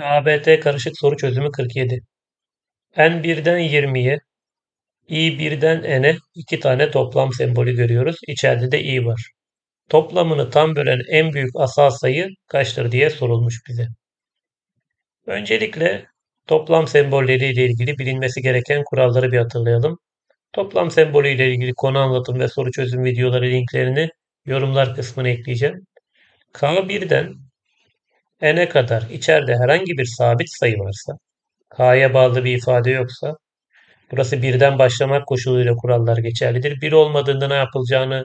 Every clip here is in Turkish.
ABT karışık soru çözümü 47. N1'den 20'ye, i1'den n'e iki tane toplam sembolü görüyoruz. İçeride de i var. Toplamını tam bölen en büyük asal sayı kaçtır diye sorulmuş bize. Öncelikle toplam sembolleriyle ilgili bilinmesi gereken kuralları bir hatırlayalım. Toplam sembolüyle ilgili konu anlatım ve soru çözüm videoları linklerini yorumlar kısmına ekleyeceğim. K1'den n'e kadar içeride herhangi bir sabit sayı varsa, k'ya bağlı bir ifade yoksa, burası birden başlamak koşuluyla kurallar geçerlidir. Bir olmadığında ne yapılacağını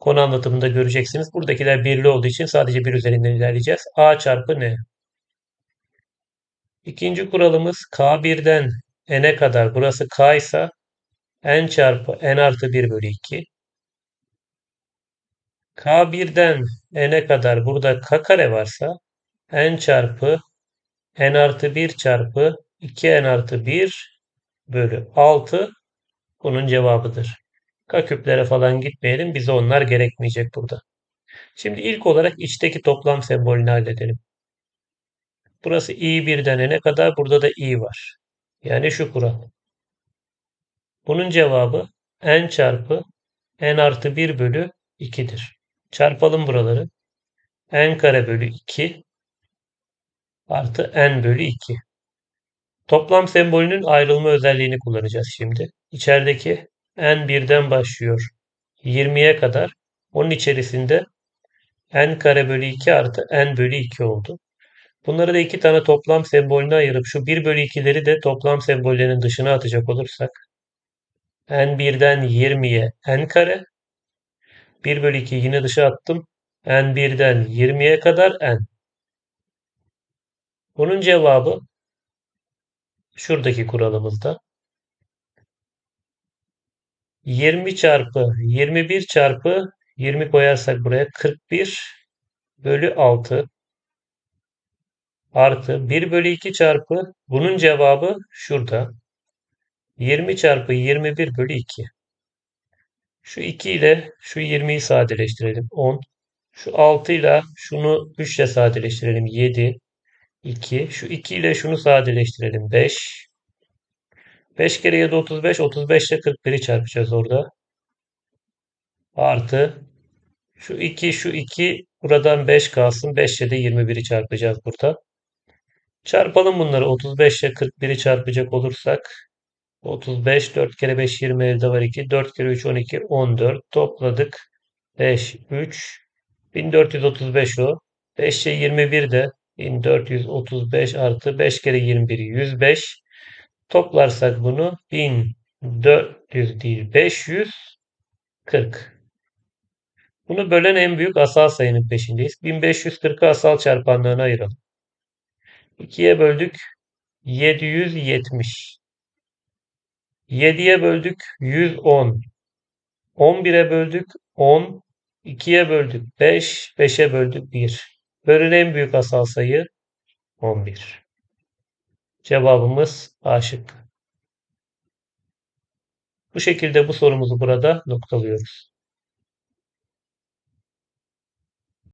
konu anlatımında göreceksiniz. Buradakiler birli olduğu için sadece bir üzerinden ilerleyeceğiz. a çarpı n. İkinci kuralımız k1'den n'e kadar burası k ise n çarpı n artı 1 bölü 2. K1'den n'e kadar burada k kare varsa n çarpı n artı 1 çarpı 2n artı 1 bölü 6 bunun cevabıdır. K küplere falan gitmeyelim. Bize onlar gerekmeyecek burada. Şimdi ilk olarak içteki toplam sembolünü halledelim. Burası i1'den n'e kadar burada da i var. Yani şu kural. Bunun cevabı n çarpı n artı 1 bölü 2'dir. Çarpalım buraları. n kare bölü 2 artı n bölü 2. Toplam sembolünün ayrılma özelliğini kullanacağız şimdi. İçerideki n birden başlıyor 20'ye kadar. Onun içerisinde n kare bölü 2 artı n bölü 2 oldu. Bunları da iki tane toplam sembolüne ayırıp şu 1 bölü 2'leri de toplam sembollerinin dışına atacak olursak n1'den 20'ye n kare 1 bölü 2 yine dışa attım. n1'den 20'ye kadar n. Bunun cevabı şuradaki kuralımızda 20 çarpı 21 çarpı 20 koyarsak buraya 41 bölü 6 artı 1 bölü 2 çarpı bunun cevabı şurada. 20 çarpı 21 bölü 2. Şu 2 ile şu 20'yi sadeleştirelim. 10. Şu 6 ile şunu 3 ile sadeleştirelim. 7. 2. Şu 2 ile şunu sadeleştirelim. 5. 5 kere 7 35. 35 ile 41'i çarpacağız orada. Artı şu 2 şu 2 buradan 5 kalsın. 5 ile de 21'i çarpacağız burada. Çarpalım bunları. 35 ile 41'i çarpacak olursak 35 4 kere 5 20 elde var 2 4 kere 3 12 14 topladık 5 3 1435 o 5'e 21 de 1435 artı 5 kere 21 105 toplarsak bunu 1400 değil 540 bunu bölen en büyük asal sayının peşindeyiz. 1540'ı asal çarpanlarına ayıralım. 2'ye böldük 770 7'ye böldük 110. 11'e böldük 10. 2'ye böldük 5. 5'e böldük 1. Bölünen en büyük asal sayı 11. Cevabımız A şıkkı. Bu şekilde bu sorumuzu burada noktalıyoruz.